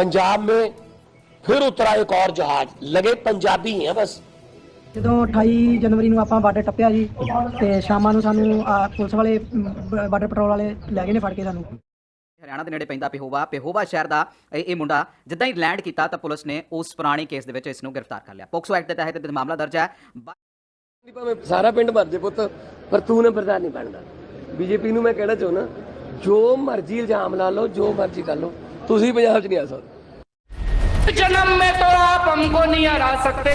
पंजाब में फिर उतरा एक और जहाज लगे पंजाबी हैं बस ਜਦੋਂ 28 ਜਨਵਰੀ ਨੂੰ ਆਪਾਂ ਬਾਰਡਰ ਟੱਪਿਆ ਜੀ ਤੇ ਸ਼ਾਮਾਂ ਨੂੰ ਸਾਨੂੰ ਆਹ, ਪੁਲਿਸ ਵਾਲੇ ਬਾਰਡਰ ਪੈਟਰੋਲ ਵਾਲੇ ਲੈ ਗਏ ਨੇ ਫੜ ਕੇ ਸਾਨੂੰ ਹਰਿਆਣਾ ਦੇ ਨੇੜੇ ਪੈਂਦਾ ਪਿਹੋਵਾ ਪਿਹੋਵਾ ਸ਼ਹਿਰ ਦਾ ਇਹ ਇਹ ਮੁੰਡਾ ਜਿੱਦਾਂ ਹੀ ਲੈਂਡ ਕੀਤਾ ਤਾਂ ਪੁਲਿਸ ਨੇ ਉਸ ਪੁਰਾਣੇ ਕੇਸ ਦੇ ਵਿੱਚ ਇਸ ਨੂੰ ਗ੍ਰਿਫਤਾਰ ਕਰ ਲਿਆ ਪੋਕਸੋ ਐਕਟ ਦੇ ਤਹਿਤ ਇਹ ਮਾਮਲਾ ਦਰਜ ਹੈ ਬਾ- ਭਾਵੇਂ ਸਾਰਾ ਪਿੰਡ ਮਰ ਜੇ ਪੁੱਤ ਪਰ ਤੂੰ ਨਾ ਪ੍ਰਧਾਨ ਨਹੀਂ ਬਣਨਾ ਬੀਜੇਪੀ ਨੂੰ ਮੈਂ ਕਹਿਣਾ ਚਾਹੁੰਦਾ ਜੋ ਮਰਜ਼ੀ ਇਲਜ਼ਾਮ ਲਾ ਲਓ ਜੋ ਮਰਜ਼ੀ ਕਰ ਲਓ ਤੁਸੀਂ ਪੰਜਾਬ 'ਚ ਨਹੀਂ ਆ ਸਕਦੇ जन्म में तो आप हमको नहीं हरा सकते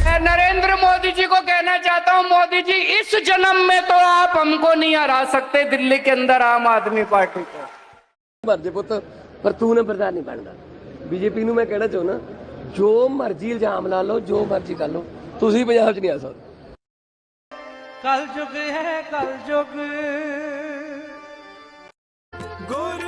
मैं नरेंद्र मोदी जी को कहना चाहता हूं मोदी जी इस जन्म में तो आप हमको नहीं हरा सकते दिल्ली के अंदर आम आदमी पार्टी को ਮਰ ਜੇ ਪੁੱਤ ਪਰ ਤੂੰ ਨਾ ਪ੍ਰਧਾਨ ਨਹੀਂ ਬਣਨਾ ਬੀਜੇਪੀ ਨੂੰ ਮੈਂ ਕਹਿਣਾ ਚਾਹੁੰਦਾ ਜੋ ਮਰਜ਼ੀ ਇਲਜ਼ਾਮ ਲਾ ਲਓ ਜੋ ਮਰਜ਼ੀ ਕਰ ਲਓ ਤੁਸੀਂ ਪੰਜਾਬ 'ਚ ਨਹੀਂ ਆ ਸਕਦੇ ਕਲ ਯੁਗ ਹੈ ਕਲ ਯੁਗ ਗੁਰ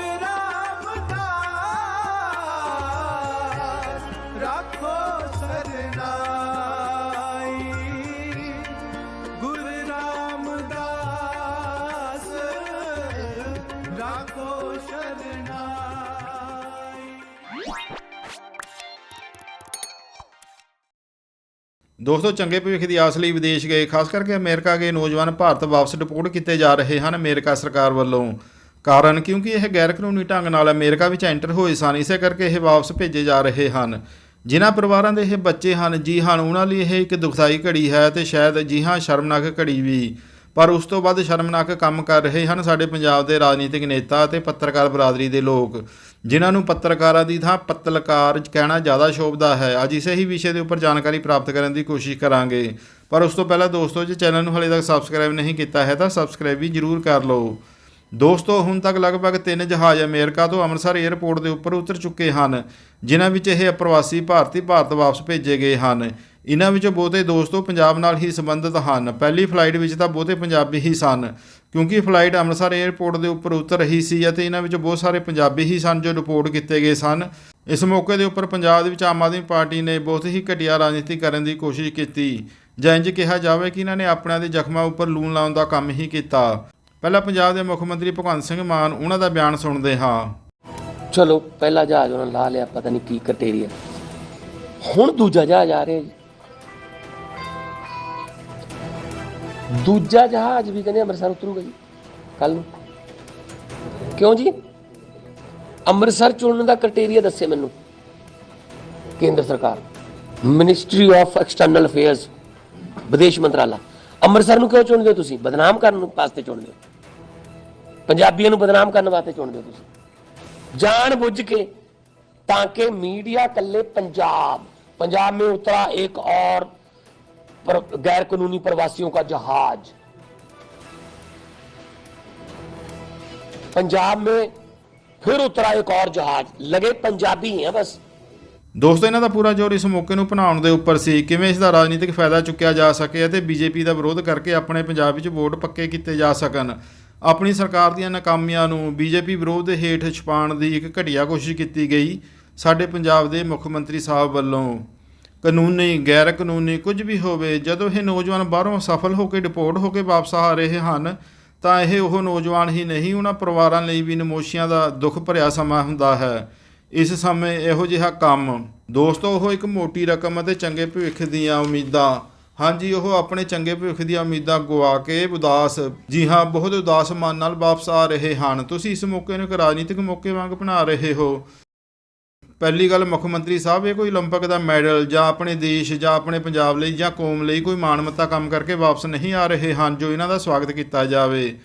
ਦੋਸਤੋ, ਚੰਗੇ ਭਵਿੱਖ ਦੀ ਆਸ ਲਈ ਵਿਦੇਸ਼ ਗਏ, ਖਾਸ ਕਰਕੇ ਅਮਰੀਕਾ ਗਏ, ਨੌਜਵਾਨ ਭਾਰਤ ਵਾਪਸ ਡਿਪੋਰਟ ਕੀਤੇ ਜਾ ਰਹੇ ਹਨ ਅਮਰੀਕਾ ਸਰਕਾਰ ਵੱਲੋਂ। ਕਾਰਨ, ਕਿਉਂਕਿ ਇਹ ਗੈਰ ਕਾਨੂੰਨੀ ਢੰਗ ਨਾਲ ਅਮਰੀਕਾ ਵਿੱਚ ਐਂਟਰ ਹੋਏ ਸਨ, ਇਸੇ ਕਰਕੇ ਇਹ ਵਾਪਸ ਭੇਜੇ ਜਾ ਰਹੇ ਹਨ। ਜਿਨ੍ਹਾਂ ਪਰਿਵਾਰਾਂ ਦੇ ਇਹ ਬੱਚੇ ਹਨ, ਜੀ ਹਨ ਉਹਨਾਂ ਲਈ ਇਹ ਇੱਕ ਦੁਖਦਾਈ ਘੜੀ ਹੈ ਤੇ ਸ਼ਾਇਦ ਜੀ ਹਾਂ, ਸ਼ਰਮਨਾਕ ਘੜੀ ਵੀ। ਪਰ ਉਸ ਤੋਂ ਬਾਅਦ ਸ਼ਰਮਨਾਕ ਕੰਮ ਕਰ ਰਹੇ ਹਨ ਸਾਡੇ ਪੰਜਾਬ ਦੇ ਰਾਜਨੀਤਿਕ ਨੇਤਾ ਅਤੇ ਪੱਤਰਕਾਰ ਬਰਾਦਰੀ ਦੇ ਲੋਕ। ਜਿਨ੍ਹਾਂ ਨੂੰ ਪੱਤਰਕਾਰਾਂ ਦੀ ਥਾਂ ਪੱਤਲਕਾਰ ਕਹਿਣਾ ਜ਼ਿਆਦਾ ਸ਼ੋਭਦਾ ਹੈ, ਅੱਜ ਇਸੇ ਹੀ ਵਿਸ਼ੇ ਦੇ ਉੱਪਰ ਜਾਣਕਾਰੀ ਪ੍ਰਾਪਤ ਕਰਨ ਦੀ ਕੋਸ਼ਿਸ਼ ਕਰਾਂਗੇ। ਪਰ ਉਸ ਤੋਂ ਪਹਿਲਾਂ ਦੋਸਤੋ, ਜੇ ਚੈਨਲ ਨੂੰ ਹਾਲੇ ਤੱਕ ਸਬਸਕ੍ਰਾਈਬ ਨਹੀਂ ਕੀਤਾ ਹੈ, ਤਾਂ ਸਬਸਕ੍ਰਾਈਬ ਵੀ ਜਰੂਰ ਕਰ ਲਓ। ਦੋਸਤੋ, ਹੁਣ ਤੱਕ ਲਗਭਗ ਤਿੰਨ ਜਹਾਜ਼ ਅਮਰੀਕਾ ਤੋਂ ਅੰਮ੍ਰਿਤਸਰ 에ਅਰਪੋਰਟ ਦੇ ਉੱਪਰ ਉਤਰ ਚੁੱਕੇ ਹਨ, ਜਿਨ੍ਹਾਂ ਵਿੱਚ ਇਹ ਪ੍ਰਵਾਸੀ ਭਾਰਤੀ ਭਾਰਤ ਵਾਪਸ ਭੇਜੇ ਗਏ ਹਨ। ਇਹਨਾਂ ਵਿੱਚੋਂ ਬਹੁਤੇ ਦੋਸਤੋ ਪੰਜਾਬ ਨਾਲ ਹੀ ਸੰਬੰਧਿਤ ਹਨ। ਪਹਿਲੀ ਫਲਾਈਟ ਵਿੱਚ ਤਾਂ ਬਹੁਤੇ ਪੰਜਾਬੀ ਹੀ ਸਨ, ਕਿਉਂਕਿ ਫਲਾਈਟ ਅੰਮ੍ਰਿਤਸਰ 에ਅਰਪੋਰਟ ਦੇ ਉੱਪਰ ਉਤਰ ਰਹੀ ਸੀ ਅਤੇ ਇਹਨਾਂ ਵਿੱਚੋਂ ਬਹੁਤ ਸਾਰੇ ਪੰਜਾਬੀ ਹੀ ਸਨ ਜੋ ਰਿਪੋਰਟ ਕੀਤੇ ਗਏ ਸਨ। ਇਸ ਮੌਕੇ ਦੇ ਉੱਪਰ ਪੰਜਾਬ ਦੇ ਵਿੱਚ ਆਮ ਆਦਮੀ ਪਾਰਟੀ ਨੇ ਬਹੁਤ ਹੀ ਘਟੀਆ ਰਾਜਨੀਤੀ ਕਰਨ ਦੀ ਕੋਸ਼ਿਸ਼ ਕੀਤੀ। ਜਾਂ ਇੰਜ ਕਿਹਾ ਜਾਵੇ ਕਿ ਇਹਨਾਂ ਨੇ ਆਪਣਿਆਂ ਦੇ ਜ਼ਖਮਾਂ ਉੱਪਰ ਲੂਣ ਲਾਉਣ ਦਾ ਕੰਮ ਹੀ ਕੀਤਾ। ਪਹਿਲਾਂ ਪੰਜਾਬ ਦੇ ਮੁੱਖ ਮੰਤਰੀ ਭਗਵੰਤ ਸਿੰਘ ਮਾਨ ਉਹਨਾਂ ਦਾ ਬਿਆਨ ਸੁਣਦੇ ਹਾਂ। ਚਲੋ, ਪਹਿਲਾ ਜਹਾਜ਼ ਉਹਨਾਂ ਲਾ ਲਿਆ, ਪਤਾ ਨਹੀਂ ਕੀ ਕਟੇਰੀਆ ਹੁਣ ਦੂਜਾ ਜਹਾਜ਼ ਆ ਰਿਹਾ ਜੀ। ਦੂਜਾ ਜਹਾਜ਼ ਵੀ ਕਹਿੰਦੇ ਅੰਮ੍ਰਿਤਸਰ ਉਤਰੂਗਾ ਜੀ ਕੱਲ ਨੂੰ। ਕਿਉਂ ਜੀ? ਅੰਮ੍ਰਿਤਸਰ ਚੁਣਨ ਦਾ ਕ੍ਰਾਈਟੇਰੀਆ ਦੱਸੇ ਮੈਨੂੰ, ਕੇਂਦਰ ਸਰਕਾਰ ਮਿਨਿਸਟਰੀ ਆਫ ਐਕਸਟਰਨਲ ਅਫੇਅਰਸ ਵਿਦੇਸ਼ ਮੰਤਰਾਲਾ। ਅੰਮ੍ਰਿਤਸਰ ਨੂੰ ਕਿਉਂ ਚੁਣਦੇ ਹੋ ਤੁਸੀਂ? ਬਦਨਾਮ ਕਰਨ ਵਾਸਤੇ ਚੁਣਦੇ ਹੋ। ਪੰਜਾਬੀਆਂ ਨੂੰ ਬਦਨਾਮ ਕਰਨ ਵਾਸਤੇ ਚੁਣਦੇ ਹੋ ਤੁਸੀਂ। ਜਾਣ ਬੁੱਝ ਕੇ, ਤਾਂ ਕਿ ਮੀਡੀਆ ਇਕੱਲੇ ਪੰਜਾਬ ਪੰਜਾਬ ਮੇ ਉਤਰਾ ਇੱਕ ਔਰ पर, गैर कानूनी प्रवासियों का जहाज पंजाब में फिर उतरा एक और जहाज लगे पंजाबी हैं बस ਦੋਸਤੋ ਇਹਨਾਂ ਦਾ ਪੂਰਾ ਜ਼ੋਰ ਇਸ ਮੌਕੇ ਨੂੰ ਬਣਾਉਣ ਦੇ ਉੱਪਰ ਸੀ ਕਿਵੇਂ ਇਸ ਦਾ ਰਾਜਨੀਤਿਕ ਫਾਇਦਾ ਚੁੱਕਿਆ ਜਾ ਸਕੇ ਅਤੇ ਬੀਜੇਪੀ ਦਾ ਵਿਰੋਧ ਕਰਕੇ ਆਪਣੇ ਪੰਜਾਬ ਵਿੱਚ ਵੋਟ ਪੱਕੇ ਕੀਤੇ ਜਾ ਸਕਣ ਆਪਣੀ ਸਰਕਾਰ ਦੀਆਂ ਨਾਕਾਮੀਆਂ ਨੂੰ ਬੀਜੇਪੀ ਵਿਰੋਧ ਦੇ ਹੇਠ ਛੁਪਾਉਣ ਦੀ ਇੱਕ ਘਟੀਆ ਕੋਸ਼ਿਸ਼ ਕੀਤੀ ਗਈ ਸਾਡੇ ਪੰਜਾਬ ਦੇ ਮੁੱਖ ਮੰਤਰੀ ਸਾਹਿਬ ਵੱਲੋਂ ਕਾਨੂੰਨੀ ਗੈਰ ਕਾਨੂੰਨੀ ਕੁਝ ਵੀ ਹੋਵੇ, ਜਦੋਂ ਇਹ ਨੌਜਵਾਨ ਬਾਹਰੋਂ ਸਫਲ ਹੋ ਕੇ, ਡਿਪੋਰਟ ਹੋ ਕੇ ਵਾਪਸ ਆ ਰਹੇ ਹਨ, ਤਾਂ ਇਹ ਉਹ ਨੌਜਵਾਨ ਹੀ ਨਹੀਂ, ਉਹਨਾਂ ਪਰਿਵਾਰਾਂ ਲਈ ਵੀ ਨਮੋਸ਼ੀਆਂ ਦਾ ਦੁੱਖ ਭਰਿਆ ਸਮਾਂ ਹੁੰਦਾ ਹੈ। ਇਸ ਸਮੇਂ ਇਹੋ ਜਿਹਾ ਕੰਮ, ਦੋਸਤੋ, ਉਹ ਇੱਕ ਮੋਟੀ ਰਕਮ ਅਤੇ ਚੰਗੇ ਭਵਿੱਖ ਦੀਆਂ ਉਮੀਦਾਂ, ਹਾਂਜੀ, ਉਹ ਆਪਣੇ ਚੰਗੇ ਭਵਿੱਖ ਦੀਆਂ ਉਮੀਦਾਂ ਗਵਾ ਕੇ ਉਦਾਸ, ਜੀ ਹਾਂ, ਬਹੁਤ ਉਦਾਸ ਮਨ ਨਾਲ ਵਾਪਸ ਆ ਰਹੇ ਹਨ। ਤੁਸੀਂ ਇਸ ਮੌਕੇ ਨੂੰ ਇੱਕ ਰਾਜਨੀਤਿਕ ਮੌਕੇ ਵਾਂਗ ਬਣਾ ਰਹੇ ਹੋ। ਪਹਿਲੀ ਗੱਲ ਮੁੱਖ ਮੰਤਰੀ ਸਾਹਿਬ, ਇਹ ਕੋਈ 올림픽 ਦਾ ਮੈਡਲ ਜਾਂ ਆਪਣੇ ਦੇਸ਼ ਜਾਂ ਆਪਣੇ ਪੰਜਾਬ ਲਈ ਜਾਂ ਕੌਮ ਲਈ ਕੋਈ ਮਾਣਮੱਤਾ ਕੰਮ ਕਰਕੇ ਵਾਪਸ ਨਹੀਂ ਆ ਰਹੇ ਹਨ ਜੋ ਇਹਨਾਂ ਦਾ ਸਵਾਗਤ ਕੀਤਾ ਜਾਵੇ।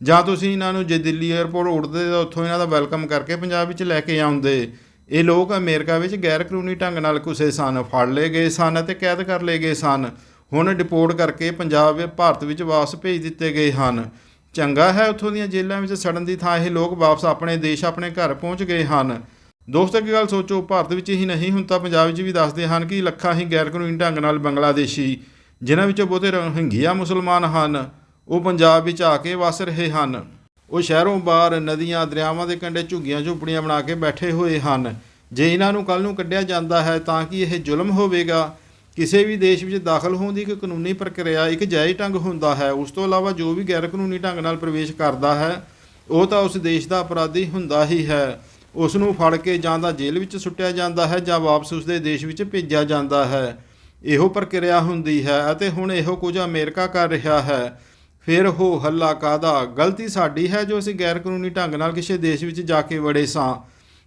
ਜਾਂ ਤੁਸੀਂ ਇਹਨਾਂ ਨੂੰ ਜੇ ਦਿੱਲੀ 에ਅਰਪੋਰਟ ਉੱਡਦੇ ਤਾਂ ਉੱਥੋਂ ਇਹਨਾਂ ਦਾ ਵੈਲਕਮ ਕਰਕੇ ਪੰਜਾਬ ਵਿੱਚ ਲੈ ਕੇ ਆਉਂਦੇ। ਇਹ ਲੋਕ ਅਮਰੀਕਾ ਵਿੱਚ ਗੈਰ ਕਾਨੂੰਨੀ ਢੰਗ ਨਾਲ ਕੁਸੇ ਸਨ, ਫੜ ਲਏ ਗਏ ਸਨ ਅਤੇ ਕੈਦ ਕਰ ਲਏ ਗਏ ਸਨ। ਹੁਣ ਡਿਪੋਰਟ ਕਰਕੇ ਪੰਜਾਬ ਵਿੱਚ, ਭਾਰਤ ਵਿੱਚ ਵਾਪਸ ਭੇਜ ਦਿੱਤੇ ਗਏ ਹਨ। ਚੰਗਾ ਹੈ ਉੱਥੋਂ ਦੀਆਂ ਜੇਲ੍ਹਾਂ ਵਿੱਚ ਸੜਨ ਦੀ ਥਾਂ ਇਹ ਲੋਕ ਵਾਪਸ ਆਪਣੇ ਦੇਸ਼, ਆਪਣੇ ਘਰ ਪਹੁੰਚ ਗਏ ਹਨ। ਦੋਸਤੋ, ਇੱਕ ਗੱਲ ਸੋਚੋ, ਭਾਰਤ ਵਿੱਚ ਹੀ ਨਹੀਂ, ਹੁਣ ਤਾਂ ਪੰਜਾਬ ਵਿੱਚ ਵੀ ਦੱਸਦੇ ਹਨ ਕਿ ਲੱਖਾਂ ਹੀ ਗੈਰ ਕਾਨੂੰਨੀ ਢੰਗ ਨਾਲ ਬੰਗਲਾਦੇਸ਼ੀ, ਜਿਨ੍ਹਾਂ ਵਿੱਚੋਂ ਬਹੁਤੇ ਰੋਹਿੰਗਿਆ ਮੁਸਲਮਾਨ ਹਨ, ਉਹ ਪੰਜਾਬ ਵਿੱਚ ਆ ਕੇ ਵਸ ਰਹੇ ਹਨ। ਉਹ ਸ਼ਹਿਰੋਂ ਬਾਹਰ, ਨਦੀਆਂ, ਦਰਿਆਵਾਂ ਦੇ ਕੰਢੇ ਝੁੱਗੀਆਂ ਝੁੱਪੜੀਆਂ ਬਣਾ ਕੇ ਬੈਠੇ ਹੋਏ ਹਨ। ਜੇ ਇਹਨਾਂ ਨੂੰ ਕੱਲ ਨੂੰ ਕੱਢਿਆ ਜਾਂਦਾ ਹੈ, ਤਾਂ ਕਿ ਇਹ ਜ਼ੁਲਮ ਹੋਵੇਗਾ? ਕਿਸੇ ਵੀ ਦੇਸ਼ ਵਿੱਚ ਦਾਖਲ ਹੋਣ ਦੀ ਇੱਕ ਕਾਨੂੰਨੀ ਪ੍ਰਕਿਰਿਆ ਇੱਕ ਜਾਇਜ਼ ਢੰਗ ਹੁੰਦਾ ਹੈ। ਉਸ ਤੋਂ ਇਲਾਵਾ ਜੋ ਵੀ ਗੈਰ ਕਾਨੂੰਨੀ ਢੰਗ ਨਾਲ ਪ੍ਰਵੇਸ਼ ਕਰਦਾ ਹੈ, ਉਹ ਤਾਂ ਉਸ ਦੇਸ਼ ਦਾ ਅਪਰਾਧੀ ਹੁੰਦਾ ਹੀ ਹੈ। ਉਸ ਨੂੰ ਫੜ ਕੇ ਜਾਂ ਤਾਂ ਜੇਲ੍ਹ ਵਿੱਚ ਸੁੱਟਿਆ ਜਾਂਦਾ ਹੈ ਜਾਂ ਵਾਪਸ ਉਸ ਦੇ ਦੇਸ਼ ਵਿੱਚ ਭੇਜਿਆ ਜਾਂਦਾ ਹੈ। ਇਹੋ ਪ੍ਰਕਿਰਿਆ ਹੁੰਦੀ ਹੈ ਅਤੇ ਹੁਣ ਇਹੋ ਕੁਝ ਅਮਰੀਕਾ ਕਰ ਰਿਹਾ ਹੈ। ਫਿਰ ਹੋ ਹੱਲਾ ਕਾਦਾ ਗਲਤੀ ਸਾਡੀ ਹੈ ਜੋ ਅਸੀਂ ਗੈਰ ਕਾਨੂੰਨੀ ਢੰਗ ਨਾਲ ਕਿਸੇ ਦੇਸ਼ ਵਿੱਚ ਜਾ ਕੇ ਵੜੇ ਸਾਂ।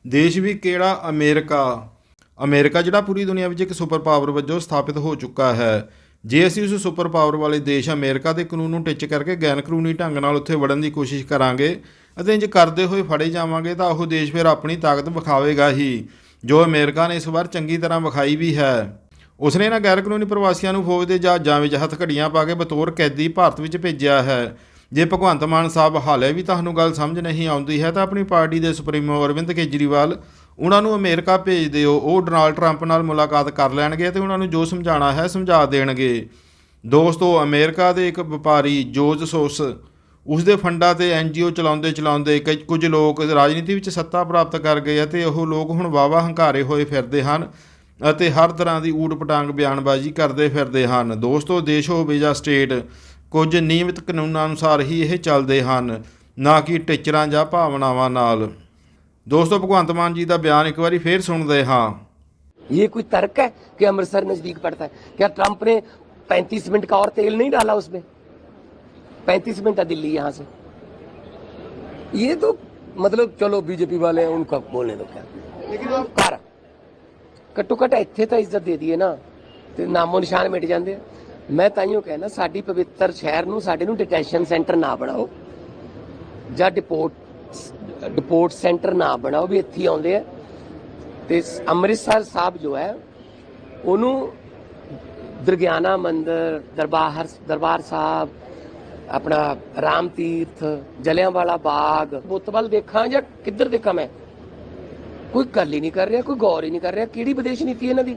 ਦੇਸ਼ ਵੀ ਕਿਹੜਾ? ਅਮਰੀਕਾ। ਅਮਰੀਕਾ ਜਿਹੜਾ ਪੂਰੀ ਦੁਨੀਆ ਵਿੱਚ ਇੱਕ ਸੁਪਰ ਪਾਵਰ ਵਜੋਂ ਸਥਾਪਿਤ ਹੋ ਚੁੱਕਾ ਹੈ। ਜੇ ਅਸੀਂ ਉਸ ਸੁਪਰ ਪਾਵਰ ਵਾਲੇ ਦੇਸ਼ ਅਮਰੀਕਾ ਦੇ ਕਾਨੂੰਨ ਨੂੰ ਟਿੱਚ ਕਰਕੇ ਗੈਰ ਕਾਨੂੰਨੀ ਢੰਗ ਨਾਲ ਉੱਥੇ ਵੜਨ ਦੀ ਕੋਸ਼ਿਸ਼ ਕਰਾਂਗੇ ਅਤੇ ਇੰਜ ਕਰਦੇ ਹੋਏ ਫੜੇ ਜਾਵਾਂਗੇ, ਤਾਂ ਉਹ ਦੇਸ਼ ਫਿਰ ਆਪਣੀ ਤਾਕਤ ਵਿਖਾਵੇਗਾ ਹੀ। ਜੋ ਅਮਰੀਕਾ ਨੇ ਇਸ ਵਾਰ ਚੰਗੀ ਤਰ੍ਹਾਂ ਵਿਖਾਈ ਵੀ ਹੈ। ਉਸਨੇ ਇਹਨਾਂ ਗੈਰ ਕਾਨੂੰਨੀ ਪ੍ਰਵਾਸੀਆਂ ਨੂੰ ਫੌਜ ਦੇ ਜਹਾਜ਼ਾਂ ਵਿੱਚ ਹੱਥਕੜੀਆਂ ਪਾ ਕੇ ਬਤੌਰ ਕੈਦੀ ਭਾਰਤ ਵਿੱਚ ਭੇਜਿਆ ਹੈ। ਜੇ ਭਗਵੰਤ ਮਾਨ ਸਾਹਿਬ ਹਾਲੇ ਵੀ ਤੁਹਾਨੂੰ ਗੱਲ ਸਮਝ ਨਹੀਂ ਆਉਂਦੀ ਹੈ, ਤਾਂ ਆਪਣੀ ਪਾਰਟੀ ਦੇ ਸੁਪਰੀਮੋ ਅਰਵਿੰਦ ਕੇਜਰੀਵਾਲ ਉਹਨਾਂ ਨੂੰ ਅਮਰੀਕਾ ਭੇਜ ਦਿਓ, ਉਹ ਡੋਨਾਲਡ ਟਰੰਪ ਨਾਲ ਮੁਲਾਕਾਤ ਕਰ ਲੈਣਗੇ ਤੇ ਉਹਨਾਂ ਨੂੰ ਜੋ ਸਮਝਾਉਣਾ ਹੈ ਸਮਝਾ ਦੇਣਗੇ। ਦੋਸਤੋ, ਅਮਰੀਕਾ ਦੇ ਇੱਕ ਵਪਾਰੀ ਜੋਜ ਸੋਸ ਉਸ ਦੇ ਫੰਡਾਂ ਤੇ ਐਨਜੀਓ ਚਲਾਉਂਦੇ ਚਲਾਉਂਦੇ ਕਈ ਕੁਝ ਲੋਕ ਰਾਜਨੀਤੀ ਵਿੱਚ ਸੱਤਾ ਪ੍ਰਾਪਤ ਕਰ ਗਏ ਅਤੇ ਉਹ ਲੋਕ ਹੁਣ ਵਾਵਾ ਹੰਕਾਰੇ ਹੋਏ ਫਿਰਦੇ ਹਨ ਅਤੇ ਹਰ ਤਰ੍ਹਾਂ ਦੀ ਊਟ ਪਟਾਂਗ ਬਿਆਨਬਾਜ਼ੀ ਕਰਦੇ ਫਿਰਦੇ ਹਨ। ਦੋਸਤੋ, ਦੇਸ਼ ਹੋਵੇ ਜਾਂ ਸਟੇਟ, ਕੁਝ ਨਿਯਮਿਤ ਕਾਨੂੰਨਾਂ ਅਨੁਸਾਰ ਹੀ ਇਹ ਚੱਲਦੇ ਹਨ, ਨਾ ਕਿ ਟਿਚਰਾਂ ਜਾਂ ਭਾਵਨਾਵਾਂ ਨਾਲ। ਦੋਸਤੋ ਭਗਵੰਤ ਮਾਨ ਜੀ ਦਾ ਬਿਆਨ ਇੱਕ ਵਾਰੀ ਫੇਰ ਸੁਣਦੇ ਹਾਂ ये कोई तर्क है कि अमृतसर नजदीक पड़ता है क्या ट्रंप ने 35 मिनट का और तेल नहीं डाला उसमें 35 मिनट है दिल्ली यहां से ये तो मतलब चलो बीजेपी वाले हैं उनका बोलने दो क्या लेकिन कर ਘੱਟੋ ਘੱਟ ਇੱਥੇ ਤਾਂ ਇੱਜ਼ਤ ਦੇ ਦਈਏ ਨਾ ਤੇ ਨਾਮੋ ਨਿਸ਼ਾਨ ਮਿਟ ਜਾਂਦੇ ਆ ਮੈਂ ਤਾਈਓ ਕਹਿਣਾ ਸਾਡੀ ਪਵਿੱਤਰ ਸ਼ਹਿਰ ਨੂੰ ਸਾਡੇ ਨੂੰ ਡਿਟੈਂਸ਼ਨ ਸੈਂਟਰ ਨਾ ਬਣਾਓ ਜਾਂ ਡਿਪੋਰਟ ਡਿਪੋਰਟ ਸੈਂਟਰ ਨਾ ਬਣਾਓ ਵੀ ਇੱਥੇ ਆਉਂਦੇ ਆ। ਤੇ ਅੰਮ੍ਰਿਤਸਰ ਸਾਹਿਬ ਜੋ ਹੈ, ਉਹਨੂੰ ਦਰਗਿਆਨਾ ਮੰਦਰ, ਦਰਬਾਰ ਦਰਬਾਰ ਸਾਹਿਬ, ਆਪਣਾ ਰਾਮ ਤੀਰਥ, ਜਲਿਆਂਵਾਲਾ ਬਾਗ ਬੁੱਤਬਲ ਦੇਖਾਂ ਜਾਂ ਕਿੱਧਰ ਦੇਖਾਂ ਮੈਂ? ਕੋਈ ਗੱਲ ਹੀ ਨਹੀਂ ਕਰ ਰਿਹਾ, ਕੋਈ ਗੌਰ ਹੀ ਨਹੀਂ ਕਰ ਰਿਹਾ। ਕਿਹੜੀ ਵਿਦੇਸ਼ ਨੀਤੀ ਇਹਨਾਂ ਦੀ?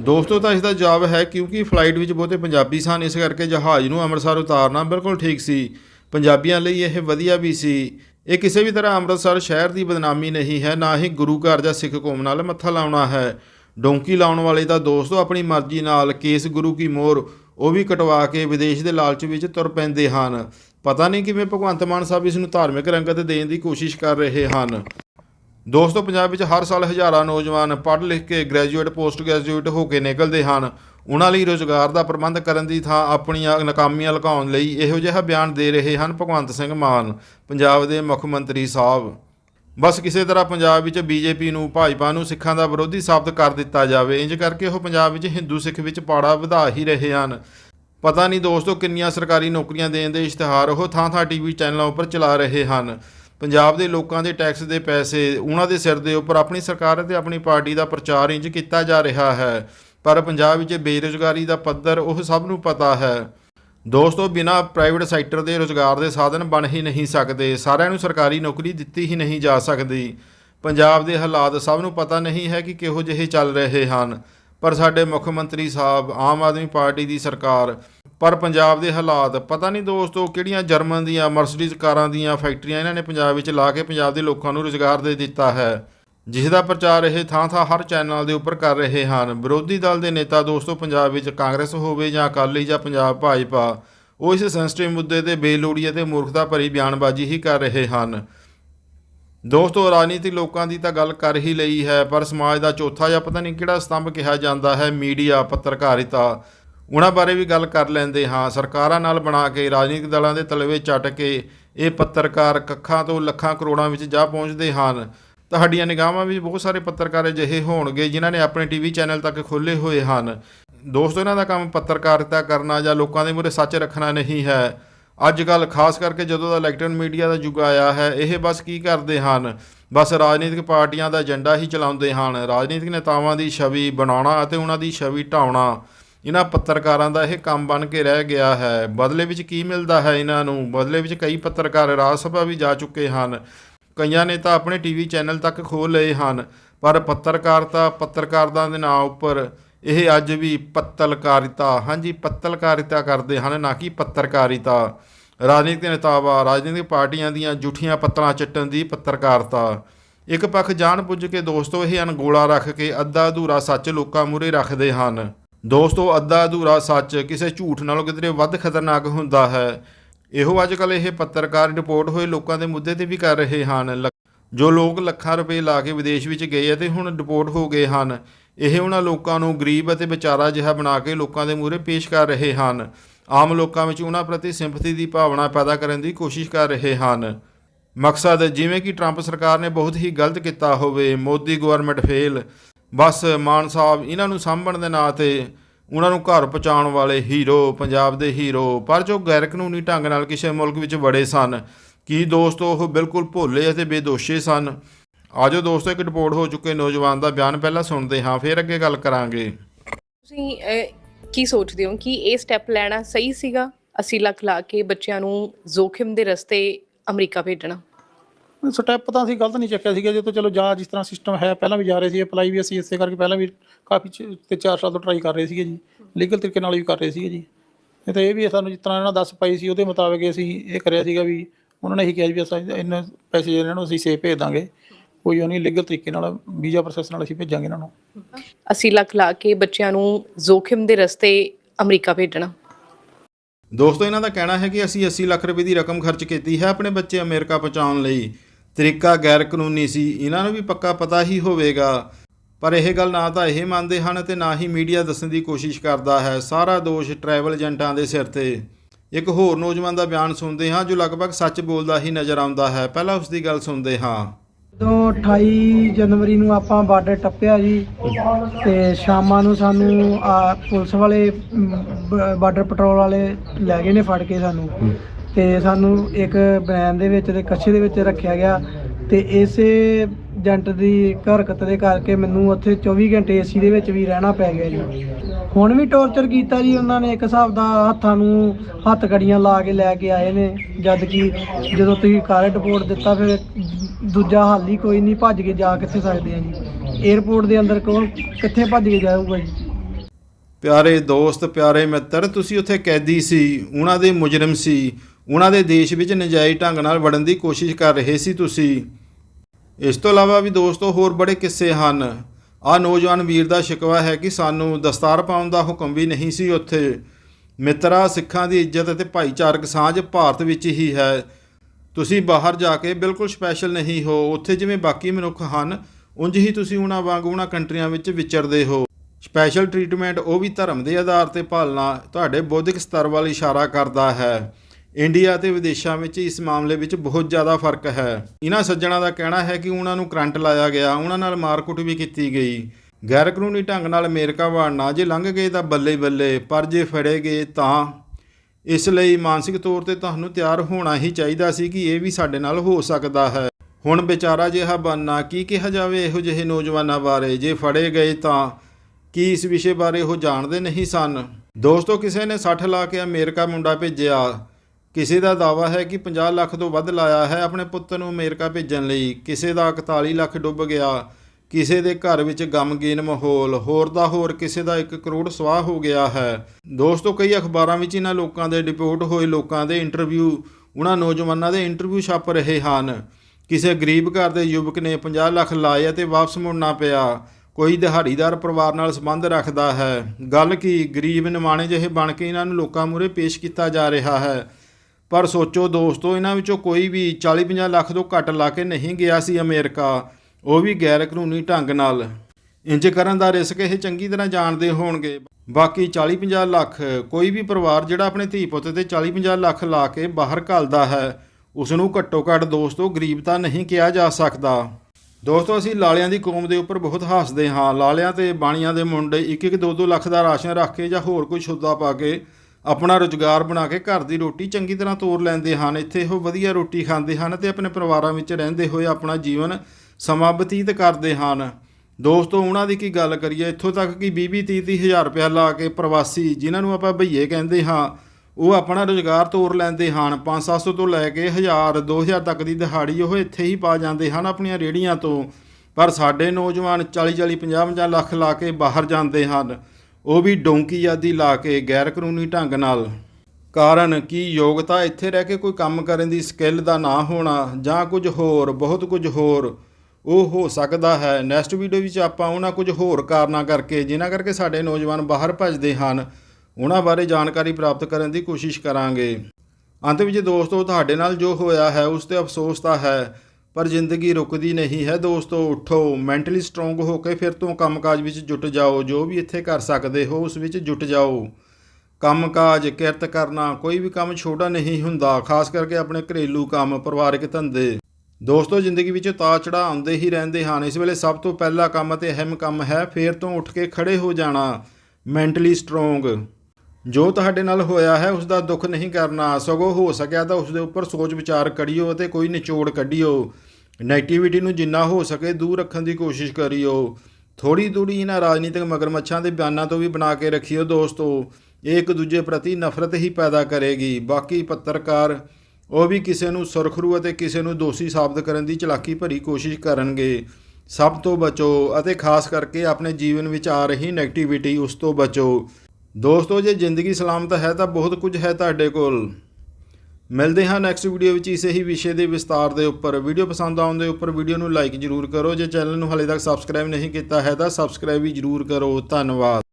ਦੋਸਤੋ, ਤਾਂ ਇਸ ਦਾ ਜਵਾਬ ਹੈ ਕਿਉਂਕਿ ਫਲਾਈਟ ਵਿੱਚ ਬਹੁਤੇ ਪੰਜਾਬੀ ਸਨ, ਇਸ ਕਰਕੇ ਜਹਾਜ਼ ਨੂੰ ਅੰਮ੍ਰਿਤਸਰ ਉਤਾਰਨਾ ਬਿਲਕੁਲ ਠੀਕ ਸੀ। ਪੰਜਾਬੀਆਂ ਲਈ ਇਹ ਵਧੀਆ ਵੀ ਸੀ। ਇਹ ਕਿਸੇ ਵੀ ਤਰ੍ਹਾਂ ਅੰਮ੍ਰਿਤਸਰ ਸ਼ਹਿਰ ਦੀ ਬਦਨਾਮੀ ਨਹੀਂ ਹੈ, ਨਾ ਹੀ ਗੁਰੂ ਘਰ ਜਾਂ ਸਿੱਖ ਕੌਮ ਨਾਲ ਮੱਥਾ ਲਾਉਣਾ ਹੈ। ਡੋਂਕੀ ਲਾਉਣ ਵਾਲੇ ਤਾਂ ਦੋਸਤੋ ਆਪਣੀ ਮਰਜ਼ੀ ਨਾਲ ਕੇਸ ਗੁਰੂ ਕੀ ਮੋਰ, ਉਹ ਵੀ ਕਟਵਾ ਕੇ ਵਿਦੇਸ਼ ਦੇ ਲਾਲਚ ਵਿੱਚ ਤੁਰ ਪੈਂਦੇ ਹਨ। ਪਤਾ ਨਹੀਂ ਕਿਵੇਂ ਭਗਵੰਤ ਮਾਨ ਸਾਹਿਬ ਇਸ ਨੂੰ ਧਾਰਮਿਕ ਰੰਗਤ ਦੇਣ ਦੀ ਕੋਸ਼ਿਸ਼ ਕਰ ਰਹੇ ਹਨ। ਦੋਸਤੋ, ਪੰਜਾਬ ਵਿੱਚ ਹਰ ਸਾਲ ਹਜ਼ਾਰਾਂ ਨੌਜਵਾਨ ਪੜ੍ਹ ਲਿਖ ਕੇ ਗ੍ਰੈਜੂਏਟ ਪੋਸਟ ਗ੍ਰੈਜੂਏਟ ਹੋ ਕੇ ਨਿਕਲਦੇ ਹਨ। ਉਹਨਾਂ ਲਈ ਰੋਜ਼ਗਾਰ ਦਾ ਪ੍ਰਬੰਧ ਕਰਨ ਦੀ ਥਾਂ ਆਪਣੀਆਂ ਨਾਕਾਮੀਆਂ ਲੁਕਾਉਣ ਲਈ ਇਹੋ ਜਿਹਾ ਬਿਆਨ ਦੇ ਰਹੇ ਹਨ ਭਗਵੰਤ ਸਿੰਘ ਮਾਨ, ਪੰਜਾਬ ਦੇ ਮੁੱਖ ਮੰਤਰੀ ਸਾਹਿਬ। ਬਸ ਕਿਸੇ ਤਰ੍ਹਾਂ ਪੰਜਾਬ ਵਿੱਚ ਬੀਜੇਪੀ ਨੂੰ, ਭਾਜਪਾ ਨੂੰ ਸਿੱਖਾਂ ਦਾ ਵਿਰੋਧੀ ਸਾਬਤ ਕਰ ਦਿੱਤਾ ਜਾਵੇ, ਇੰਜ ਕਰਕੇ ਉਹ ਪੰਜਾਬ ਵਿੱਚ ਹਿੰਦੂ ਸਿੱਖ ਵਿੱਚ ਪਾੜਾ ਵਧਾ ਹੀ ਰਹੇ ਹਨ। ਪਤਾ ਨਹੀਂ ਦੋਸਤੋ ਕਿੰਨੀਆਂ ਸਰਕਾਰੀ ਨੌਕਰੀਆਂ ਦੇਣ ਦੇ ਇਸ਼ਤਿਹਾਰ ਉਹ ਥਾਂ-ਥਾਂ ਟੀਵੀ ਚੈਨਲਾਂ ਉੱਪਰ ਚਲਾ ਰਹੇ ਹਨ। ਪੰਜਾਬ ਦੇ ਲੋਕਾਂ ਦੇ ਟੈਕਸ ਦੇ ਪੈਸੇ, ਉਹਨਾਂ ਦੇ ਸਿਰ ਦੇ ਉੱਪਰ ਆਪਣੀ ਸਰਕਾਰ ਅਤੇ ਆਪਣੀ ਪਾਰਟੀ ਦਾ ਪ੍ਰਚਾਰ ਇੰਜ ਕੀਤਾ ਜਾ ਰਿਹਾ ਹੈ। ਪਰ ਪੰਜਾਬ ਵਿੱਚ ਬੇਰੁਜ਼ਗਾਰੀ ਦਾ ਪੱਧਰ ਉਹ ਸਭ ਨੂੰ ਪਤਾ ਹੈ। ਦੋਸਤੋ, ਬਿਨਾ ਪ੍ਰਾਈਵੇਟ ਸੈਕਟਰ ਦੇ ਰੋਜ਼ਗਾਰ ਦੇ ਸਾਧਨ ਬਣ ਹੀ ਨਹੀਂ ਸਕਦੇ। ਸਾਰਿਆਂ ਨੂੰ ਸਰਕਾਰੀ ਨੌਕਰੀ ਦਿੱਤੀ ਹੀ ਨਹੀਂ ਜਾ ਸਕਦੀ। ਪੰਜਾਬ ਦੇ ਹਾਲਾਤ ਸਭ ਨੂੰ ਪਤਾ ਨਹੀਂ ਹੈ ਕਿ ਕਿਹੋ ਜਿਹੇ ਚੱਲ ਰਹੇ ਹਨ। ਪਰ ਸਾਡੇ ਮੁੱਖ ਮੰਤਰੀ ਸਾਹਿਬ, ਆਮ ਆਦਮੀ ਪਾਰਟੀ ਦੀ ਸਰਕਾਰ, ਪਰ ਪੰਜਾਬ ਦੇ ਹਾਲਾਤ, ਪਤਾ ਨਹੀਂ ਦੋਸਤੋ ਕਿਹੜੀਆਂ ਜਰਮਨ ਦੀਆਂ, ਮਰਸੀਡੀਜ਼ ਕਾਰਾਂ ਦੀਆਂ ਫੈਕਟਰੀਆਂ ਇਹਨਾਂ ਨੇ ਪੰਜਾਬ ਵਿੱਚ ਲਾ ਕੇ ਪੰਜਾਬ ਦੇ ਲੋਕਾਂ ਨੂੰ ਰੋਜ਼ਗਾਰ ਦੇ ਦਿੱਤਾ ਹੈ। ਜਿਸ ਦਾ ਪ੍ਰਚਾਰ ਇਹ ਥਾਂ-ਥਾਂ ਹਰ ਚੈਨਲ ਦੇ ਉੱਪਰ ਕਰ ਰਹੇ ਹਨ। ਵਿਰੋਧੀ ਦਲ ਦੇ ਨੇਤਾ ਦੋਸਤੋ, ਪੰਜਾਬ ਵਿੱਚ ਕਾਂਗਰਸ ਹੋਵੇ ਜਾਂ ਅਕਾਲੀ ਜਾਂ ਪੰਜਾਬ ਭਾਜਪਾ, ਉਹ ਇਸ ਸੈਂਸਿਟਿਵ ਮੁੱਦੇ ਤੇ ਬੇਲੋੜੀ ਅਤੇ ਮੂਰਖਤਾ ਭਰੀ ਬਿਆਨਬਾਜ਼ੀ ਹੀ ਕਰ ਰਹੇ ਹਨ। ਦੋਸਤੋ ਰਾਜਨੀਤੀ ਲੋਕਾਂ ਦੀ ਤਾਂ ਗੱਲ ਕਰ ਹੀ ਲਈ ਹੈ, ਪਰ ਸਮਾਜ ਦਾ ਚੌਥਾ ਜਾਂ ਪਤਾ ਨਹੀਂ ਕਿਹੜਾ ਸਤੰਭ ਕਿਹਾ ਜਾਂਦਾ ਹੈ, ਮੀਡੀਆ, ਪੱਤਰਕਾਰਿਤਾ, ਉਹਨਾਂ ਬਾਰੇ ਵੀ ਗੱਲ ਕਰ ਲੈਂਦੇ ਹਾਂ। ਸਰਕਾਰਾਂ ਨਾਲ ਬਣਾ ਕੇ, ਰਾਜਨੀਤਿਕ ਦਲਾਂ ਦੇ ਤਲਵੇ ਚੱਟ ਕੇ, ਇਹ ਪੱਤਰਕਾਰ ਕੱਖਾਂ ਤੋਂ ਲੱਖਾਂ ਕਰੋੜਾਂ ਵਿੱਚ ਜਾ ਪਹੁੰਚਦੇ ਹਨ। ਤੁਹਾਡੀਆਂ ਨਿਗਾਹਾਂ ਵਿੱਚ ਬਹੁਤ ਸਾਰੇ ਪੱਤਰਕਾਰ ਅਜਿਹੇ ਹੋਣਗੇ ਜਿਨ੍ਹਾਂ ਨੇ ਆਪਣੇ ਟੀਵੀ ਚੈਨਲ ਤੱਕ ਖੋਲ੍ਹੇ ਹੋਏ ਹਨ। ਦੋਸਤੋ, ਇਹਨਾਂ ਦਾ ਕੰਮ ਪੱਤਰਕਾਰਤਾ ਕਰਨਾ ਜਾਂ ਲੋਕਾਂ ਦੇ ਮੂਹਰੇ ਸੱਚ ਰੱਖਣਾ ਨਹੀਂ ਹੈ। ਅੱਜ ਕੱਲ ਖਾਸ ਕਰਕੇ ਜਦੋਂ ਦਾ ਇਲੈਕਟ੍ਰੋਨ ਮੀਡੀਆ ਦਾ ਯੁੱਗ ਆਇਆ ਹੈ, ਇਹ ਬਸ ਕੀ ਕਰਦੇ ਹਨ? ਬਸ ਰਾਜਨੀਤਿਕ ਪਾਰਟੀਆਂ ਦਾ ਏਜੰਡਾ ਹੀ ਚਲਾਉਂਦੇ ਹਨ। ਰਾਜਨੀਤਿਕ ਨੇਤਾਵਾਂ ਦੀ ਛਵੀ ਬਣਾਉਣਾ ਅਤੇ ਉਹਨਾਂ ਦੀ ਛਵੀ ਢਾਉਣਾ, ਇਹਨਾਂ ਪੱਤਰਕਾਰਾਂ ਦਾ ਇਹ ਕੰਮ ਬਣ ਕੇ ਰਹਿ ਗਿਆ ਹੈ। ਬਦਲੇ ਵਿੱਚ ਕੀ ਮਿਲਦਾ ਹੈ ਇਹਨਾਂ ਨੂੰ? ਬਦਲੇ ਵਿੱਚ ਕਈ ਪੱਤਰਕਾਰ ਰਾਜ ਸਭਾ ਵੀ ਜਾ ਚੁੱਕੇ ਹਨ। ਕਈਆਂ ਨੇ ਤਾਂ ਆਪਣੇ ਟੀਵੀ ਚੈਨਲ ਤੱਕ ਖੋਲ੍ਹ ਲਏ ਹਨ, ਪਰ ਪੱਤਰਕਾਰਤਾ ਪੱਤਰਕਾਰਤਾ ਦੇ ਨਾਂ ਉੱਪਰ ਇਹ ਅੱਜ ਵੀ ਪੱਤਲਕਾਰਿਤਾ, ਹਾਂਜੀ, ਪੱਤਲਕਾਰਿਤਾ ਕਰਦੇ ਹਨ, ਨਾ ਕਿ ਪੱਤਰਕਾਰਿਤਾ। ਰਾਜਨੀਤਿਕ ਨੇਤਾਵਾਂ, ਰਾਜਨੀਤਿਕ ਪਾਰਟੀਆਂ ਦੀਆਂ ਝੂਠੀਆਂ ਪੱਤਰਾਂ ਚੱਟਣ ਦੀ ਪੱਤਰਕਾਰਤਾ। ਇੱਕ ਪੱਖ ਜਾਣ ਬੁੱਝ ਕੇ ਦੋਸਤੋ ਇਹ ਅਣਗੋਲਾ ਰੱਖ ਕੇ ਅੱਧਾ ਅਧੂਰਾ ਸੱਚ ਲੋਕਾਂ ਮੂਹਰੇ ਰੱਖਦੇ ਹਨ। ਦੋਸਤੋ, ਅੱਧਾ ਅਧੂਰਾ ਸੱਚ ਕਿਸੇ ਝੂਠ ਨਾਲੋਂ ਕਿਤੇ ਵੱਧ ਖਤਰਨਾਕ ਹੁੰਦਾ ਹੈ। ਇਹੋ ਅੱਜ ਕੱਲ ਇਹ ਪੱਤਰਕਾਰ ਰਿਪੋਰਟ ਹੋਏ ਲੋਕਾਂ ਦੇ ਮੁੱਦੇ ਤੇ ਵੀ ਕਰ ਰਹੇ ਹਨ। ਲ- ਜੋ ਲੋਕ ਲੱਖਾਂ ਰੁਪਏ ਲਾ ਕੇ ਵਿਦੇਸ਼ ਵਿੱਚ ਗਏ ਅਤੇ ਹੁਣ ਡਿਪੋਰਟ ਹੋ ਗਏ ਹਨ। ਇਹ ਉਹਨਾਂ ਲੋਕਾਂ ਨੂੰ ਗਰੀਬ ਅਤੇ ਵਿਚਾਰਾ ਜਿਹਾ ਬਣਾ ਕੇ ਲੋਕਾਂ ਦੇ ਮੂਹਰੇ ਪੇਸ਼ ਕਰ ਰਹੇ ਹਨ। ਆਮ ਲੋਕਾਂ ਵਿੱਚ ਉਹਨਾਂ ਪ੍ਰਤੀ ਸਿੰਪਥੀ ਦੀ ਭਾਵਨਾ ਪੈਦਾ ਕਰਨ ਦੀ ਕੋਸ਼ਿਸ਼ ਕਰ ਰਹੇ ਹਨ। ਮਕਸਦ ਜਿਵੇਂ ਕਿ ਟਰੰਪ ਸਰਕਾਰ ਨੇ ਬਹੁਤ ਹੀ ਗਲਤ ਕੀਤਾ ਹੋਵੇ, ਮੋਦੀ ਗਵਰਨਮੈਂਟ ਫੇਲ, ਬਸ ਮਾਨ ਸਾਹਿਬ ਇਹਨਾਂ ਨੂੰ ਸਾਂਭਣ ਦੇ ਨਾਂ ਤੇ ਉਹਨਾਂ ਨੂੰ ਘਰ ਪਹੁੰਚਾਉਣ ਵਾਲੇ ਹੀਰੋ, ਪੰਜਾਬ ਦੇ ਹੀਰੋ, ਪਰ ਜੋ ਗੈਰ ਕਾਨੂੰਨੀ ਢੰਗ ਨਾਲ ਕਿਸੇ ਮੁਲਕ ਵਿੱਚ ਵੜੇ ਸਨ, ਕੀ ਦੋਸਤੋ ਉਹ ਬਿਲਕੁਲ ਭੋਲੇ ਅਤੇ ਬੇਦੋਸ਼ੇ ਸਨ? ਆਜੋ ਦੋਸਤੋ, ਇੱਕ ਰਿਪੋਰਟ ਹੋ ਚੁੱਕੇ ਨੌਜਵਾਨ ਦਾ ਬਿਆਨ ਪਹਿਲਾਂ ਸੁਣਦੇ ਹਾਂ, ਫਿਰ ਅੱਗੇ ਗੱਲ ਕਰਾਂਗੇ। ਤੁਸੀਂ ਕੀ ਸੋਚਦੇ ਹੋ ਕਿ ਇਹ ਸਟੈਪ ਲੈਣਾ ਸਹੀ ਸੀਗਾ? 80 ਲੱਖ ਲਾ ਕੇ ਬੱਚਿਆਂ ਨੂੰ ਜ਼ੋਖਿਮ ਦੇ ਰਸਤੇ ਅਮਰੀਕਾ ਭੇਜਣਾ। ਸਟੈਪ ਤਾਂ ਅਸੀਂ ਗਲਤ ਨਹੀਂ ਚੱਕਿਆ ਸੀਗਾ ਜੇ ਤੋਂ ਚਲੋ ਜਾ ਜਿਸ ਤਰ੍ਹਾਂ ਸਿਸਟਮ ਹੈ ਪਹਿਲਾਂ ਵੀ ਜਾ ਰਹੇ ਸੀ ਅਪਲਾਈ ਵੀ ਅਸੀਂ ਇਸੇ ਕਰਕੇ ਪਹਿਲਾਂ ਵੀ ਕਾਫੀ ਚ- ਤੇ 4 ਸਾਲ ਤੋਂ ਟਰਾਈ ਕਰ ਰਹੇ ਸੀਗੇ ਜੀ ਲੀਗਲ ਤਰੀਕੇ ਨਾਲ ਵੀ ਕਰ ਰਹੇ ਸੀਗੇ ਜੀ। ਇਹ ਤਾਂ ਇਹ ਵੀ ਸਾਨੂੰ ਜਿਸ ਤਰ੍ਹਾਂ ਇਹਨਾਂ ਦੱਸ ਪਾਈ ਸੀ ਉਹਦੇ ਮੁਤਾਬਕ ਅਸੀਂ ਇਹ ਕਰਿਆ ਸੀਗਾ ਵੀ ਉਹਨਾਂ ਨੇ ਇਹੀ ਕਿਹਾ ਵੀ ਅਸੀਂ ਇੰਨੇ ਪੈਸੇ ਇਹਨਾਂ ਨੂੰ ਅਸੀਂ ਸੇਫ ਭੇਜ ਦਾਂਗੇ। ਕੋਈ ਉਹ ਨਹੀਂ ਲੀਗਲ ਤਰੀਕੇ ਨਾਲ ਵੀਜ਼ਾ ਪ੍ਰੋਸੈਸ ਨਾਲ ਅਸੀਂ ਭੇਜਾਂਗੇ ਇਹਨਾਂ ਨੂੰ। 80 ਲੱਖ ਲਾ ਕੇ ਬੱਚਿਆਂ ਨੂੰ ਜ਼ੋਖਿਮ ਦੇ ਰਸਤੇ ਅਮਰੀਕਾ ਭੇਜਣਾ। ਦੋਸਤੋ ਇਹਨਾਂ ਦਾ ਕਹਿਣਾ ਹੈ ਕਿ ਅਸੀਂ 80 ਲੱਖ ਰੁਪਏ ਦੀ ਰਕਮ ਖਰਚ ਕੀਤੀ ਹੈ ਆਪਣੇ ਬੱਚੇ ਅਮਰੀਕਾ ਪਹੁੰਚਾਉਣ ਲਈ। ਤਰੀਕਾ ਗੈਰ ਕਾਨੂੰਨੀ ਸੀ, ਇਹਨਾਂ ਨੂੰ ਵੀ ਪੱਕਾ ਪਤਾ ਹੀ ਹੋਵੇਗਾ। ਪਰ ਇਹ ਗੱਲ ਨਾ ਤਾਂ ਇਹ ਮੰਨਦੇ ਹਨ ਤੇ ਨਾ ਹੀ ਮੀਡੀਆ ਦੱਸਣ ਦੀ ਕੋਸ਼ਿਸ਼ ਕਰਦਾ ਹੈ। ਸਾਰਾ ਦੋਸ਼ ਟਰੈਵਲ ਏਜੰਟਾਂ ਦੇ ਸਿਰ ਤੇ। ਇੱਕ ਹੋਰ ਨੌਜਵਾਨ ਦਾ ਬਿਆਨ ਸੁਣਦੇ ਹਾਂ, ਜੋ ਲਗਭਗ ਸੱਚ ਬੋਲਦਾ ਹੀ ਨਜ਼ਰ ਆਉਂਦਾ ਹੈ। ਪਹਿਲਾਂ ਉਸ ਦੀ ਗੱਲ ਸੁਣਦੇ ਹਾਂ। ਜਦੋਂ 28 ਜਨਵਰੀ ਨੂੰ ਆਪਾਂ ਬਾਰਡਰ ਟੱਪਿਆ ਜੀ, ਤੇ ਸ਼ਾਮਾਂ ਨੂੰ ਸਾਨੂੰ ਆ ਪੁਲਿਸ ਵਾਲੇ ਬਾਰਡਰ ਪੈਟਰੋਲ ਵਾਲੇ ਲੈ ਗਏ ਨੇ ਫੜ ਕੇ ਸਾਨੂੰ। ਤੇ ਸਾਨੂੰ ਇੱਕ ਬੈਨ ਦੇ ਵਿੱਚ ਤੇ ਕੱਛੇ ਦੇ ਵਿੱਚ ਰੱਖਿਆ ਗਿਆ ਤੇ ਇਸੇ ਏਜੰਟ ਦੀ ਹਰਕਤ ਦੇ ਕਰਕੇ ਮੈਨੂੰ ਉੱਥੇ 24 ਘੰਟੇ ਏਸੀ ਦੇ ਵਿੱਚ ਵੀ ਰਹਿਣਾ ਪੈ ਗਿਆ ਜੀ। ਹੁਣ ਵੀ ਟੌਰਚਰ ਕੀਤਾ ਜੀ ਉਹਨਾਂ ਨੇ, ਇੱਕ ਹਿਸਾਬ ਦਾ ਹੱਥਾਂ ਨੂੰ ਹੱਥ ਕੜੀਆਂ ਲਾ ਕੇ ਲੈ ਕੇ ਆਏ ਨੇ, ਜਦ ਕਿ ਜਦੋਂ ਤੁਸੀਂ ਕਾਰੇ ਰਿਪੋਰਟ ਦਿੱਤਾ ਫਿਰ ਦੂਜਾ ਹੱਲ ਹੀ ਕੋਈ ਨਹੀਂ, ਭੱਜ ਕੇ ਜਾ ਕਿੱਥੇ ਸਕਦੇ ਆ ਜੀ। 에어ਪੋਰਟ ਦੇ ਅੰਦਰ ਕੌਣ ਕਿੱਥੇ ਭੱਜ ਕੇ ਜਾਊਗਾ ਜੀ? ਪਿਆਰੇ ਦੋਸਤ, ਪਿਆਰੇ ਮਿੱਤਰ, ਤੁਸੀਂ ਉੱਥੇ ਕੈਦੀ ਸੀ, ਉਹਨਾਂ ਦੇ ਮੁਜਰਮ ਸੀ ਉਹਨਾਂ ਦੇ ਦੇਸ਼ ਵਿੱਚ ਨਜਾਇਜ਼ ਢੰਗ ਨਾਲ ਵੜਨ ਦੀ ਕੋਸ਼ਿਸ਼ ਕਰ ਰਹੇ ਸੀ ਤੁਸੀਂ। ਇਸ ਤੋਂ ਇਲਾਵਾ ਵੀ ਦੋਸਤੋ, ਹੋਰ ਬੜੇ ਕਿੱਸੇ ਹਨ। ਆ ਨੌਜਵਾਨ ਵੀਰ ਦਾ ਸ਼ਿਕਵਾ ਹੈ ਕਿ ਸਾਨੂੰ ਦਸਤਾਰ ਪਾਉਣ ਦਾ ਹੁਕਮ ਵੀ ਨਹੀਂ ਸੀ ਉੱਥੇ। ਮਿੱਤਰਾ, ਸਿੱਖਾਂ ਦੀ ਇੱਜ਼ਤ ਅਤੇ ਭਾਈਚਾਰਕ ਸਾਂਝ ਭਾਰਤ ਵਿੱਚ ਹੀ ਹੈ। ਤੁਸੀਂ ਬਾਹਰ ਜਾ ਕੇ ਬਿਲਕੁਲ ਸਪੈਸ਼ਲ ਨਹੀਂ ਹੋ। ਉੱਥੇ ਜਿਵੇਂ ਬਾਕੀ ਮਨੁੱਖ ਹਨ, ਉਂਝ ਹੀ ਤੁਸੀਂ ਉਹਨਾਂ ਵਾਂਗ ਉਹਨਾਂ ਕੰਟਰੀਆਂ ਵਿੱਚ ਵਿਚਰਦੇ ਹੋ। ਸਪੈਸ਼ਲ ਟ੍ਰੀਟਮੈਂਟ ਉਹ ਵੀ ਧਰਮ ਦੇ ਆਧਾਰ ਤੇ ਪਾਲਣਾ ਤੁਹਾਡੇ ਬੌਧਿਕ ਸਤਰ ਵੱਲ ਇਸ਼ਾਰਾ ਕਰਦਾ ਹੈ। ਇੰਡੀਆ ਤੇ ਵਿਦੇਸ਼ਾਂ ਵਿੱਚ ਇਸ ਮਾਮਲੇ ਵਿੱਚ ਬਹੁਤ ਜ਼ਿਆਦਾ ਫ਼ਰਕ ਹੈ। ਇਹਨਾਂ ਸੱਜਣਾ ਦਾ ਕਹਿਣਾ ਹੈ ਕਿ ਉਹਨਾਂ ਨੂੰ ਕਰੰਟ ਲਾਇਆ ਗਿਆ, ਉਹਨਾਂ ਨਾਲ ਮਾਰਕੁੱਟ ਵੀ ਕੀਤੀ ਗਈ। ਗੈਰ ਕਾਨੂੰਨੀ ਢੰਗ ਨਾਲ ਅਮਰੀਕਾ ਵੜਨਾ ਜੇ ਲੰਘ ਗਏ ਤਾਂ ਬੱਲੇ ਬੱਲੇ, ਪਰ ਜੇ ਫੜੇ ਗਏ ਤਾਂ ਇਸ ਲਈ ਮਾਨਸਿਕ ਤੌਰ ਤੇ ਤੁਹਾਨੂੰ ਤਿਆਰ ਹੋਣਾ ਹੀ ਚਾਹੀਦਾ ਸੀ ਕਿ ਇਹ ਵੀ ਸਾਡੇ ਨਾਲ ਹੋ ਸਕਦਾ ਹੈ। ਹੁਣ ਵਿਚਾਰਾ ਜਿਹਾ ਬਣਨਾ ਕੀ ਕਿਹਾ ਜਾਵੇ ਇਹੋ ਜਿਹੇ ਨੌਜਵਾਨਾਂ ਬਾਰੇ? ਜੇ ਫੜੇ ਗਏ ਤਾਂ ਕੀ ਇਸ ਵਿਸ਼ੇ ਬਾਰੇ ਉਹ ਜਾਣਦੇ ਨਹੀਂ ਸਨ? ਦੋਸਤੋ, ਕਿਸੇ ਨੇ 60 ਲਾ ਕੇ ਅਮਰੀਕਾ ਮੁੰਡਾ ਭੇਜਿਆ। ਕਿਸੇ ਦਾ ਦਾਵਾ ਹੈ ਕਿ 50 ਲੱਖ ਤੋਂ ਵੱਧ ਲਾਇਆ ਹੈ ਆਪਣੇ ਪੁੱਤਰ ਨੂੰ ਅਮਰੀਕਾ ਭੇਜਣ ਲਈ। ਕਿਸੇ ਦਾ 41 ਲੱਖ ਡੁੱਬ ਗਿਆ। ਕਿਸੇ ਦੇ ਘਰ ਵਿੱਚ ਗਮਗੀਨ ਮਾਹੌਲ। ਹੋਰ ਦਾ ਹੋਰ ਕਿਸੇ ਦਾ 1 ਕਰੋੜ ਸਵਾਹ ਹੋ ਗਿਆ ਹੈ। ਦੋਸਤੋ, ਕਈ ਅਖਬਾਰਾਂ ਵਿੱਚ ਇਹਨਾਂ ਲੋਕਾਂ ਦੇ ਡਿਪੋਰਟ ਹੋਏ ਲੋਕਾਂ ਦੇ ਇੰਟਰਵਿਊ, ਉਹਨਾਂ ਨੌਜਵਾਨਾਂ ਦੇ ਇੰਟਰਵਿਊ ਛਪ ਰਹੇ ਹਨ। ਕਿਸੇ ਗਰੀਬ ਘਰ ਦੇ ਯੁਵਕ ਨੇ 50 ਲੱਖ ਲਾਏ ਅਤੇ ਵਾਪਸ ਮੁੜਨਾ ਪਿਆ। ਕੋਈ ਦਿਹਾੜੀਦਾਰ ਪਰਿਵਾਰ ਨਾਲ ਸੰਬੰਧ ਰੱਖਦਾ ਹੈ। ਗੱਲ ਕੀ, ਗਰੀਬ ਨਿਮਾਣੇ ਜਿਹੇ ਬਣ ਕੇ ਇਹਨਾਂ ਨੂੰ ਲੋਕਾਂ ਮੂਹਰੇ ਪੇਸ਼ ਕੀਤਾ ਜਾ ਰਿਹਾ ਹੈ। ਪਰ ਸੋਚੋ ਦੋਸਤੋ, ਇਹਨਾਂ ਵਿੱਚੋਂ ਕੋਈ ਵੀ 40-50 ਲੱਖ ਤੋਂ ਘੱਟ ਲਾ ਕੇ ਨਹੀਂ ਗਿਆ ਸੀ ਅਮਰੀਕਾ। ਉਹ ਵੀ ਗੈਰ ਕਾਨੂੰਨੀ ਢੰਗ ਨਾਲ। ਇੰਜ ਕਰਨ ਦਾ ਰਿਸਕ ਇਹ ਚੰਗੀ ਤਰ੍ਹਾਂ ਜਾਣਦੇ ਹੋਣਗੇ। ਬਾਕੀ 40-50 ਲੱਖ, ਕੋਈ ਵੀ ਪਰਿਵਾਰ ਜਿਹੜਾ ਆਪਣੇ ਧੀ ਪੁੱਤ ਤੇ 40-50 ਲੱਖ ਲਾ ਕੇ ਬਾਹਰ ਘੱਲਦਾ ਹੈ ਉਸ ਨੂੰ ਘੱਟੋ ਘੱਟ ਦੋਸਤੋ ਗਰੀਬ ਤਾਂ ਨਹੀਂ ਕਿਹਾ ਜਾ ਸਕਦਾ। ਦੋਸਤੋ, ਅਸੀਂ ਲਾਲਿਆਂ ਦੀ ਕੌਮ ਦੇ ਉੱਪਰ ਬਹੁਤ ਹੱਸਦੇ ਹਾਂ। ਲਾਲਿਆਂ ਤੇ ਬਾਣੀਆਂ ਦੇ ਮੁੰਡੇ ਇੱਕ ਇੱਕ ਦੋ ਦੋ ਲੱਖ ਦਾ ਰਾਸ਼ਨ ਰੱਖ ਕੇ ਜਾਂ ਹੋਰ ਕੋਈ ਸੌਦਾ ਪਾ ਕੇ ਆਪਣਾ ਰੁਜ਼ਗਾਰ ਬਣਾ ਕੇ ਘਰ ਦੀ ਰੋਟੀ ਚੰਗੀ ਤਰ੍ਹਾਂ ਤੋਰ ਲੈਂਦੇ ਹਨ। ਇੱਥੇ ਉਹ ਵਧੀਆ ਰੋਟੀ ਖਾਂਦੇ ਹਨ ਤੇ ਆਪਣੇ ਪਰਿਵਾਰਾਂ ਵਿੱਚ ਰਹਿੰਦੇ ਹੋਏ ਆਪਣਾ ਜੀਵਨ ਸਮਾਂ ਬਤੀਤ ਕਰਦੇ ਹਨ। ਦੋਸਤੋ, ਉਹਨਾਂ ਦੀ ਕੀ ਗੱਲ ਕਰੀਏ? ਇੱਥੋਂ ਤੱਕ ਕਿ 20 30 30 ਹਜ਼ਾਰ ਰੁਪਇਆ ਲਾ ਕੇ ਪ੍ਰਵਾਸੀ ਜਿਨ੍ਹਾਂ ਨੂੰ ਆਪਾਂ ਭਈਏ ਕਹਿੰਦੇ ਹਾਂ, ਉਹ ਆਪਣਾ ਰੁਜ਼ਗਾਰ ਤੋਰ ਲੈਂਦੇ ਹਨ। 5-700 ਤੋਂ ਲੈ ਕੇ 1000 2000 ਤੱਕ ਦੀ ਦਿਹਾੜੀ ਉਹ ਇੱਥੇ ਹੀ ਪਾ ਜਾਂਦੇ ਹਨ ਆਪਣੀਆਂ ਰੇੜੀਆਂ ਤੋਂ। ਪਰ ਸਾਡੇ ਨੌਜਵਾਨ 40-40 50-50 ਲੱਖ ਲਾ ਕੇ ਬਾਹਰ ਜਾਂਦੇ ਹਨ। ਉਹ ਵੀ ਡੋਂਕੀ ਆਦੀ ਲਾ ਕੇ ਗੈਰ ਕਾਨੂੰਨੀ ਢੰਗ ਨਾਲ। ਕਾਰਨ ਕੀ ਯੋਗਤਾ ਇੱਥੇ ਰਹਿ ਕੇ ਕੋਈ ਕੰਮ ਕਰਨ ਦੀ ਸਕਿੱਲ ਦਾ ਨਾ ਹੋਣਾ ਜਾਂ ਕੁਝ ਹੋਰ, ਬਹੁਤ ਕੁਝ ਹੋਰ, ਉਹ ਹੋ ਸਕਦਾ ਹੈ। ਨੈਕਸਟ ਵੀਡੀਓ ਵਿੱਚ ਆਪਾਂ ਉਹਨਾਂ ਕੁਝ ਹੋਰ ਕਾਰਨਾਂ ਕਰਕੇ, ਜਿਨ੍ਹਾਂ ਕਰਕੇ ਸਾਡੇ ਨੌਜਵਾਨ ਬਾਹਰ ਭੱਜਦੇ ਹਨ, ਉਹਨਾਂ ਬਾਰੇ ਜਾਣਕਾਰੀ ਪ੍ਰਾਪਤ ਕਰਨ ਦੀ ਕੋਸ਼ਿਸ਼ ਕਰਾਂਗੇ। ਅੰਤ ਵਿੱਚ ਦੋਸਤੋ, ਤੁਹਾਡੇ ਨਾਲ ਜੋ ਹੋਇਆ ਹੈ, ਉਸ ਤੇ ਅਫਸੋਸ ਤਾਂ ਹੈ। ਪਰ ਜ਼ਿੰਦਗੀ ਰੁਕਦੀ ਨਹੀਂ ਹੈ ਦੋਸਤੋ, ਉਠੋ ਮੈਂਟਲੀ ਸਟਰੋਂਗ ਹੋ ਕੇ ਫਿਰ ਤੋਂ ਕੰਮਕਾਜ ਵਿੱਚ ਜੁਟ ਜਾਓ, ਜੋ ਵੀ ਇੱਥੇ ਕਰ ਸਕਦੇ ਹੋ ਉਸ ਵਿੱਚ ਜੁਟ ਜਾਓ। ਕੰਮਕਾਜ, ਕਿਰਤ ਕਰਨਾ ਕੋਈ ਵੀ ਕੰਮ ਛੋਟਾ ਨਹੀਂ ਹੁੰਦਾ, ਖਾਸ ਕਰਕੇ ਆਪਣੇ ਘਰੇਲੂ ਕੰਮ, ਪਰਿਵਾਰਕ ਧੰਦੇ। ਦੋਸਤੋ, ਜ਼ਿੰਦਗੀ ਵਿੱਚ ਉਤਾਰ ਚੜ੍ਹਾਅ ਆਉਂਦੇ ਹੀ ਰਹਿੰਦੇ ਹਨ। ਇਸ ਵੇਲੇ ਸਭ ਤੋਂ ਪਹਿਲਾ ਕੰਮ ਅਤੇ ਅਹਿਮ ਕੰਮ ਹੈ ਫੇਰ ਤੋਂ ਉੱਠ ਕੇ ਖੜੇ ਹੋ ਜਾਣਾ ਮੈਂਟਲੀ ਸਟਰੋਂਗ ਜੋ ਤੁਹਾਡੇ ਨਾਲ ਹੋਇਆ ਹੈ ਉਸ ਦਾ ਦੁੱਖ ਨਹੀਂ ਕਰਨਾ। ਸਗੋਂ ਹੋ ਸਕਿਆ ਤਾਂ ਉਸ ਦੇ ਉੱਪਰ ਸੋਚ ਵਿਚਾਰ ਕਰਿਓ ਅਤੇ ਕੋਈ ਨਿਚੋੜ ਕੱਢਿਓ। ਨੈਗੇਟਿਵਿਟੀ ਨੂੰ ਜਿੰਨਾ ਹੋ ਸਕੇ ਦੂਰ ਰੱਖਣ ਦੀ ਕੋਸ਼ਿਸ਼ ਕਰਿਓ। ਥੋੜੀ ਦੂਰੀ ਇਹਨਾਂ ਰਾਜਨੀਤਿਕ ਮਗਰਮੱਛਾਂ ਦੇ ਬਿਆਨਾਂ ਤੋਂ ਵੀ ਬਣਾ ਕੇ ਰੱਖਿਓ ਦੋਸਤੋ। ਇਹ ਇੱਕ ਦੂਜੇ ਪ੍ਰਤੀ ਨਫ਼ਰਤ ਹੀ ਪੈਦਾ ਕਰੇਗੀ। ਬਾਕੀ ਪੱਤਰਕਾਰ ਉਹ ਵੀ ਕਿਸੇ ਨੂੰ ਸੁਰਖਰੂ ਅਤੇ ਕਿਸੇ ਨੂੰ ਦੋਸ਼ੀ ਸਾਬਤ ਕਰਨ ਦੀ ਚਲਾਕੀ ਭਰੀ ਕੋਸ਼ਿਸ਼ ਕਰਨਗੇ। ਸਭ ਤੋਂ ਬਚੋ ਅਤੇ ਖਾਸ ਕਰਕੇ ਆਪਣੇ ਜੀਵਨ ਵਿੱਚ ਆ ਰਹੀ ਨੈਗੇਟਿਵਿਟੀ ਉਸ ਤੋਂ ਬਚੋ। ਦੋਸਤੋ, ਜੇ ਜ਼ਿੰਦਗੀ ਸਲਾਮਤ ਹੈ ਤਾਂ ਬਹੁਤ ਕੁਝ ਹੈ ਤੁਹਾਡੇ ਕੋਲ। ਮਿਲਦੇ ਹਾਂ ਨੈਕਸਟ ਵੀਡੀਓ ਵਿੱਚ ਇਸੇ ਹੀ ਵਿਸ਼ੇ ਦੇ ਵਿਸਤਾਰ ਦੇ ਉੱਪਰ। ਵੀਡੀਓ ਪਸੰਦ ਆਉਣ ਦੇ ਉੱਪਰ ਵੀਡੀਓ ਨੂੰ ਲਾਈਕ ਜ਼ਰੂਰ ਕਰੋ। ਜੇ ਚੈਨਲ ਨੂੰ ਹਾਲੇ ਤੱਕ ਸਬਸਕ੍ਰਾਈਬ ਨਹੀਂ ਕੀਤਾ ਹੈ ਤਾਂ ਸਬਸਕ੍ਰਾਈਬ ਵੀ ਜ਼ਰੂਰ ਕਰੋ। ਧੰਨਵਾਦ।